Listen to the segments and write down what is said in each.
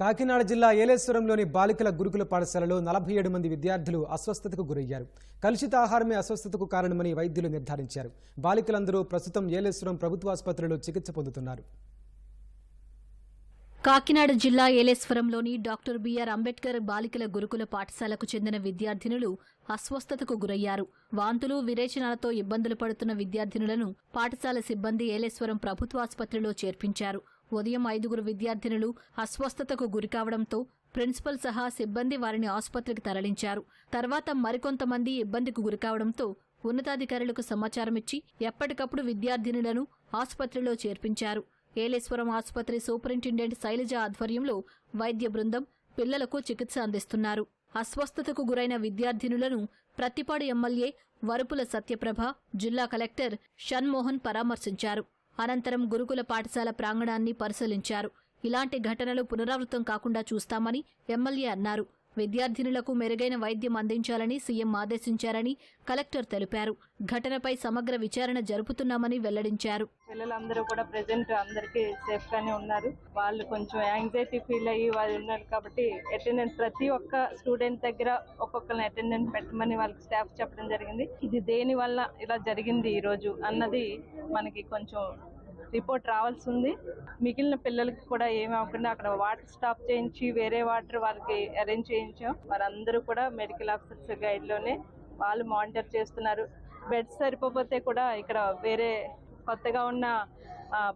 కాకినాడ జిల్లా ఏలేశ్వరంలోని బాలికల గురుకుల పాఠశాలలో నలభై ఏడు మంది విద్యార్థులు అస్వస్థతకు గురయ్యారు. కలుషిత ఆహారమే అస్వస్థతకు కారణమని వైద్యులు నిర్ధారించారు. బాలికలందరూ ప్రస్తుతం ఏలేశ్వరం ప్రభుత్వ ఆసుపత్రిలో చికిత్స పొందుతున్నారు. కాకినాడ జిల్లా ఏలేశ్వరంలోని డాక్టర్ బిఆర్ అంబేద్కర్ బాలికల గురుకుల పాఠశాలకు చెందిన విద్యార్థినులు అస్వస్థతకు గురయ్యారు. వాంతులు విరేచనాలతో ఇబ్బందులు పడుతున్న విద్యార్థినులను పాఠశాల సిబ్బంది ఏలేశ్వరం ప్రభుత్వ ఆసుపత్రిలో చేర్పించారు. ఉదయం ఐదుగురు విద్యార్థినులు అస్వస్థతకు గురికావడంతో ప్రిన్సిపల్ సహా సిబ్బంది వారిని ఆసుపత్రికి తరలించారు. తర్వాత మరికొంతమంది ఇబ్బందికి గురికావడంతో ఉన్నతాధికారులకు సమాచారమిచ్చి ఎప్పటికప్పుడు విద్యార్థినులను ఆసుపత్రిలో చేర్పించారు. ఏలేశ్వరం ఆసుపత్రి సూపరింటెండెంట్ శైలజ ఆధ్వర్యంలో వైద్య బృందం పిల్లలకు చికిత్స అందిస్తున్నారు. అస్వస్థతకు గురైన విద్యార్థినులను ప్రతిపాడు ఎమ్మెల్యే వరుపుల సత్యప్రభ జిల్లా కలెక్టర్ షణ్మోహన్ పరామర్శించారు. అనంతరం గురుకుల పాఠశాల ప్రాంగణాన్ని పరిశీలించారు. ఇలాంటి ఘటనలు పునరావృతం కాకుండా చూస్తామని ఎమ్మెల్యే అన్నారు. విద్యార్థినులకు మెరుగైన వైద్యం అందించాలని సీఎం ఆదేశించారని కలెక్టర్ తెలిపారు. ఘటనపై సమగ్ర విచారణ జరుపుతున్నామని వెల్లడించారు. పిల్లలందరూ కూడా ప్రెసెంట్ అందరికీ సేఫ్ గానే ఉన్నారు. వాళ్ళు కొంచెం యాంగ్జైటీ ఫీల్ అయ్యి వాళ్ళు ఉన్నారు కాబట్టి అటెండెన్స్ ప్రతి ఒక్క స్టూడెంట్ దగ్గర ఒక్కొక్కరిని అటెండెన్స్ పెట్టమని వాళ్ళకి స్టాఫ్ చెప్పడం జరిగింది. ఇది దేని వల్ల ఇలా జరిగింది ఈ రోజు అన్నది మనకి కొంచెం రిపోర్ట్ రావాల్సి ఉంది మిగిలిన పిల్లలకి కూడా ఏమి అవ్వకుండా అక్కడ వాటర్ స్టాప్ చేయించి వేరే వాటర్ వాళ్ళకి అరేంజ్ చేయించాం. వారందరూ కూడా మెడికల్ ఆఫీసర్స్ గైడ్లోనే వాళ్ళు మానిటర్ చేస్తున్నారు. బెడ్స్ సరిపోతే కూడా ఇక్కడ వేరే కొత్తగా ఉన్న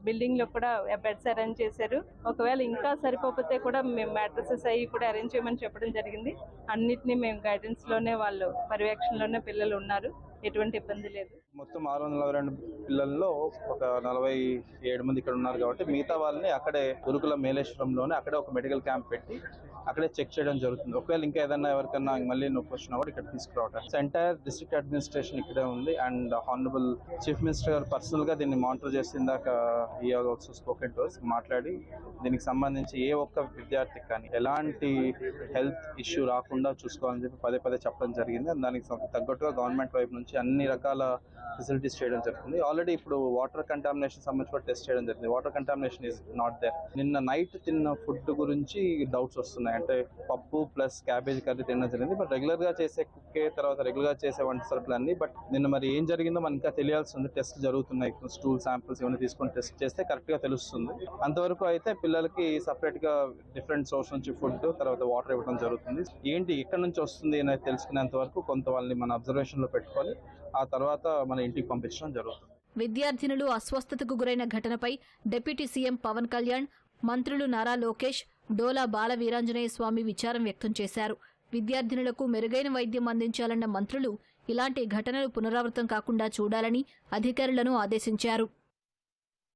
బిల్డింగ్లో కూడా బెడ్స్ అరేంజ్ చేశారు. ఒకవేళ ఇంకా సరిపోతే కూడా మేము మ్యాట్రసెస్ అవి కూడా అరేంజ్ చేయమని చెప్పడం జరిగింది. అన్నిటినీ మేము గైడెన్స్లోనే వాళ్ళు పర్యవేక్షణలోనే పిల్లలు ఉన్నారు. ఎటువంటి ఇబ్బంది లేదు. మొత్తం ఆరు వందల నలభై రెండు పిల్లల్లో ఒక నలభై ఏడు మంది ఇక్కడ ఉన్నారు కాబట్టి మిగతా వాళ్ళని అక్కడే గురుకుల మేలేశ్వరంలోనే అక్కడే ఒక మెడికల్ క్యాంప్ పెట్టి అక్కడే చెక్ చేయడం జరుగుతుంది. ఒకవేళ ఇంకా ఏదైనా ఎవరికైనా మళ్ళీ నొప్పి వచ్చినా కూడా ఇక్కడ తీసుకురావడం ఎంటైర్ డిస్ట్రిక్ట్ అడ్మినిస్ట్రేషన్ ఇక్కడే ఉంది అండ్ హానరబుల్ చీఫ్ మినిస్టర్ గారు పర్సనల్గా దీన్ని మానిటర్ చేసిందాక ఈ ఆల్సో స్పోకెన్ టు మాట్లాడి దీనికి సంబంధించి ఏ ఒక్క విద్యార్థికి కానీ ఎలాంటి హెల్త్ ఇష్యూ రాకుండా చూసుకోవాలని చెప్పి పదే పదే చెప్పడం జరిగింది. దానికి తగ్గట్టుగా గవర్నమెంట్ వైపు నుంచి అన్ని రకాల ఫెసిలిటీస్ చేయడం జరుగుతుంది. ఆల్రెడీ ఇప్పుడు వాటర్ కంటామినేషన్ సంబంధించి కూడా టెస్ట్ చేయడం జరిగింది. Water contamination is not there నిన్న నైట్ తిన్న ఫుడ్ గురించి డౌట్స్ వస్తున్నాయి. అంటే పప్పు ప్లస్ క్యాబేజ్ కర్రీ తినడం జరిగింది. బట్ రెగ్యులర్గా చేసే కుక్కే తర్వాత రెగ్యులర్గా చేసే వంట సరుకులు అన్ని బట్ నిన్న మరి ఏం జరిగిందో మనకి ఇంకా తెలియాల్సి ఉంది. టెస్ట్ జరుగుతున్నాయి. స్టూల్ శాంపిల్స్ ఇవన్నీ తీసుకొని టెస్ట్ చేస్తే కరెక్ట్గా తెలుస్తుంది. అంతవరకు అయితే పిల్లలకి సపరేట్గా డిఫరెంట్ సోర్స్ నుంచి ఫుడ్ తర్వాత వాటర్ ఇవ్వడం జరుగుతుంది. ఏంటి ఎక్కడి నుంచి వస్తుంది అనేది తెలుసుకునేంత వరకు కొంత వాళ్ళని మన అబ్జర్వేషన్లో పెట్టుకొని ఆ తర్వాత మన ఇంటికి పంపించడం జరుగుతుంది. విద్యార్థినులు అస్వస్థతకు గురైన ఘటనపై డిప్యూటీ సీఎం పవన్ కళ్యాణ్ మంత్రులు నారా లోకేష్ డోలా బాల వీరాంజనేయ స్వామి విచారం వ్యక్తం చేశారు. విద్యార్థినులకు మెరుగైన వైద్యం అందించాలన్న మంత్రులు ఇలాంటి ఘటనలు పునరావృతం కాకుండా చూడాలని అధికారులను ఆదేశించారు.